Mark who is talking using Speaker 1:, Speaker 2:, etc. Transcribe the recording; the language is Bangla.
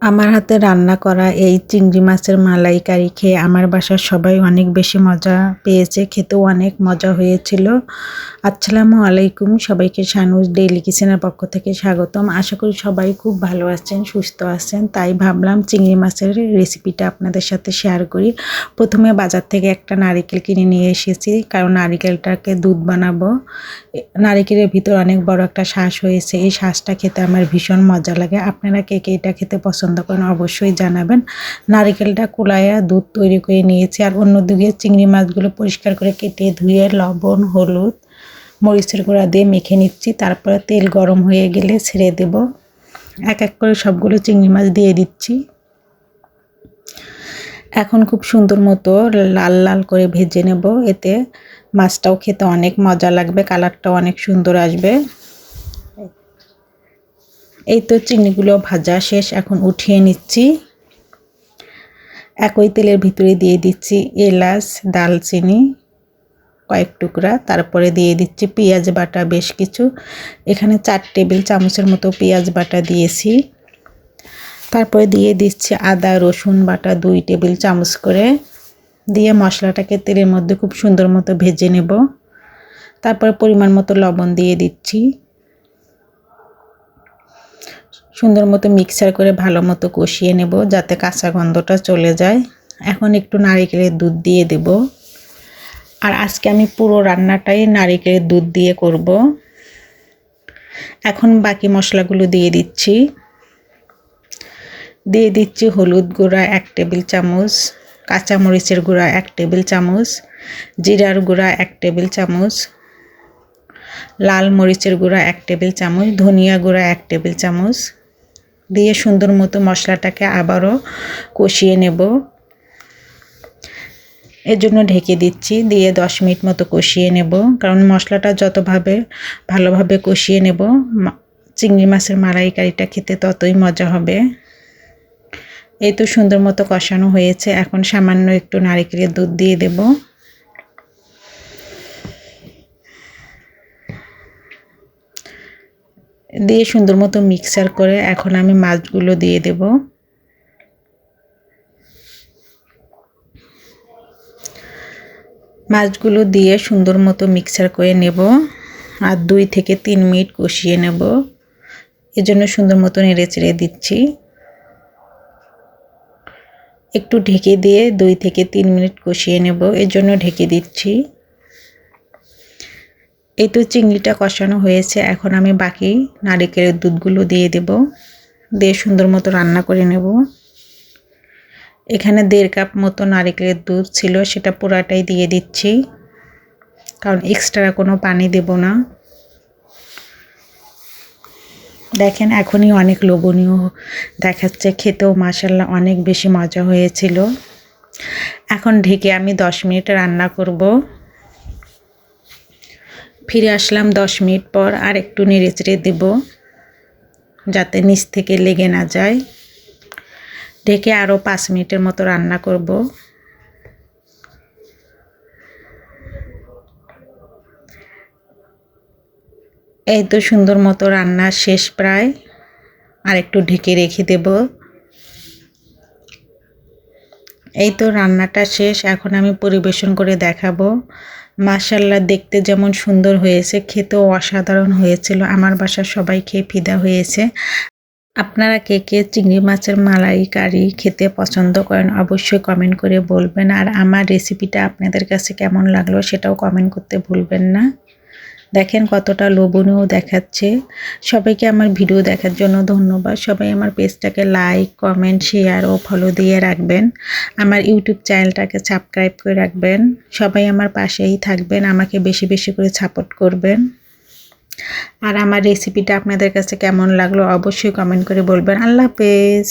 Speaker 1: আমার হাতে রান্না করা এই চিংড়ি মাছের মালাইকারি খেয়ে আমার বাসার সবাই অনেক বেশি মজা পেয়েছে, খেতেও অনেক মজা হয়েছিল। আসসালামু আলাইকুম, সবাইকে সানুজ ডেইলি কিচেনের পক্ষ থেকে স্বাগতম। আশা করি সবাই খুব ভালো আছেন, সুস্থ আছেন, তাই ভাবলাম চিংড়ি মাছের রেসিপিটা আপনাদের সাথে শেয়ার করি। প্রথমে বাজার থেকে একটা নারিকেল কিনে নিয়ে এসেছি, কারণ নারিকেলটাকে দুধ বানাবো। নারিকেলের ভিতর অনেক বড় একটা শ্বাস হয়েছে, এই শ্বাসটা খেতে আমার ভীষণ মজা লাগে। আপনারা কে কে এটা খেতে পছন্দ করেন, অবশ্যই জানাবেন। নারিকেলটা কুলাইয়া দুধ তৈরি করে নিয়েছি আর অন্যদিকে চিংড়ি মাছগুলো পরিষ্কার করে কেটে ধুয়ে লবণ, হলুদ, মরিচের গুঁড়া দিয়ে মেখে নিচ্ছি। তারপরে তেল গরম হয়ে গেলে ছেড়ে দেব। এক এক করে সবগুলো চিংড়ি মাছ দিয়ে দিচ্ছি। এখন খুব সুন্দর মতো লাল লাল করে ভেজে নেব। এতে মাছটাও খেতে অনেক মজা লাগবে, কালারটাও অনেক সুন্দর আসবে। এই তো চিংড়িগুলো ভাজা শেষ, এখন উঠিয়ে নিচ্ছি। একই তেলের ভিতরে দিয়ে দিচ্ছি এলাচ দালচিনি কয়েক টুকরা। তারপরে দিয়ে দিচ্ছি পেঁয়াজ বাটা বেশ কিছু। এখানে চার টেবিল চামচের মতো পেঁয়াজ বাটা দিয়েছি। তারপরে দিয়ে দিচ্ছি আদা, রসুন বাটা দুই টেবিল চামচ করে। দিয়ে মশলাটাকে তেলের মধ্যে খুব সুন্দর মতো ভেজে নেব। তারপরে পরিমাণ মতো লবণ দিয়ে দিচ্ছি। সুন্দর মতো মিক্সার করে ভালো মতো কষিয়ে নেব যাতে কাঁচা গন্ধটা চলে যায়। এখন একটু নারিকেলের দুধ দিয়ে দেব। আর আজকে আমি পুরো রান্নাটাই নারিকেলের দুধ দিয়ে করব। এখন বাকি মশলাগুলো দিয়ে দিচ্ছি। দিয়ে দিচ্ছি হলুদ গুঁড়া এক টেবিল চামচ, কাঁচামরিচের গুঁড়া এক টেবিল চামচ, জিরার গুঁড়া এক টেবিল চামচ, লাল মরিচের গুঁড়া এক টেবিল চামচ, ধনিয়া গুঁড়া এক টেবিল চামচ দিয়ে সুন্দর মতো মশলাটাকে আবারও কষিয়ে নেব। এর জন্য ঢেকে দিচ্ছি, দিয়ে দশ মিনিট মতো কষিয়ে নেব। কারণ মশলাটা যতভাবে ভালোভাবে কষিয়ে নেব চিংড়ি মাছের মালাইকারিটা খেতে ততই মজা হবে। এই তো সুন্দর মতো কষানো হয়েছে। এখন সামান্য একটু নারিকেলের দুধ দিয়ে দেব। দিয়ে সুন্দর মতো মিক্সার করে এখন আমি মাছগুলো দিয়ে দেব। মাছগুলো দিয়ে সুন্দর মতো মিক্সার করে নেব আর দুই থেকে তিন মিনিট কষিয়ে নেব। এজন্য সুন্দর মতো নেড়ে চেড়ে দিচ্ছি। একটু ঢেকে দিয়ে দুই থেকে তিন মিনিট কষিয়ে নেব এর জন্য ঢেকে দিচ্ছি। এই তো চিংড়িটা কষানো হয়েছে, এখন আমি বাকি নারিকেলের দুধগুলো দিয়ে দেব। দিয়ে সুন্দর মতো রান্না করে নেব। এখানে দেড় কাপ মতো নারিকেলের দুধ ছিল, সেটা পুরাটাই দিয়ে দিচ্ছি, কারণ এক্সট্রা কোনো পানি দেব না। দেখেন, এখনই অনেক লোভনীয় দেখাচ্ছে, খেতেও মাসাল্লাহ অনেক বেশি মজা হয়েছিল। এখন ঢেকে আমি দশ মিনিট রান্না করব। ফিরে আসলাম দশ মিনিট পর, আর একটু নেড়ে চেড়ে দেব যাতে নিচ থেকে লেগে না যায়। ঢেকে আরও পাঁচ মিনিটের মতো রান্না করব। এই তো সুন্দর মতো রান্না শেষ প্রায়, আর একটু ঢেকে রেখে দেব। এই তো রান্নাটা শেষ, এখন আমি পরিবেশন করে দেখাবো। মাশাল্লাহ দেখতে যেমন সুন্দর হয়েছে, খেতেও অসাধারণ হয়েছিল। আমার বাসার সবাই খেয়ে ফিদা হয়েছে। আপনারা কে কে চিংড়ি মাছের মালাই কারি খেতে পছন্দ করেন অবশ্যই কমেন্ট করে বলবেন। আর আমার রেসিপিটা আপনাদের কাছে কেমন লাগল সেটাও কমেন্ট করতে ভুলবেন না। দেখেন কতটা লোভনীয় দেখাচ্ছে। সবাইকে আমার ভিডিও দেখার জন্য ধন্যবাদ। সবাই আমার পেজটাকে লাইক কমেন্ট শেয়ার ও ফলো দিয়ে রাখবেন। আমার ইউটিউব চ্যানেলটাকে সাবস্ক্রাইব করে রাখবেন। সবাই আমার পাশেই থাকবেন, আমাকে বেশি বেশি করে সাপোর্ট করবেন। আর আমার রেসিপিটা আপনাদের কাছে কেমন লাগল অবশ্যই কমেন্ট করে বলবেন। আল্লাহ হাফেজ।